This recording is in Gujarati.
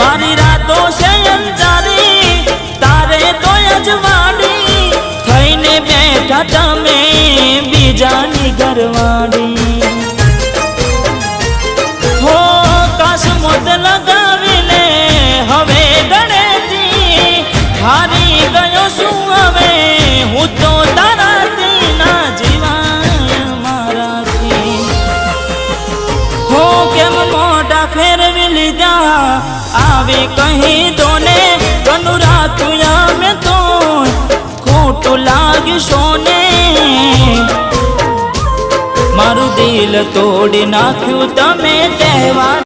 મારી રાતો છે અંધારી, તારે તો અજવાડી થઈને બેઠા તમે બીજાની ઘરવાડી હો કાશ મોત હવે ગણેથી હારી ગયો શું હવે. હું તો તારાથી ના જીવાય હો, કેમ મોઢા ફેરવી લીધા? કહી દો ને કનુરાતું મેં તો ખોટું લાગ્યું ને મારું દિલ તોડી નાખ્યું તમે તહેવાર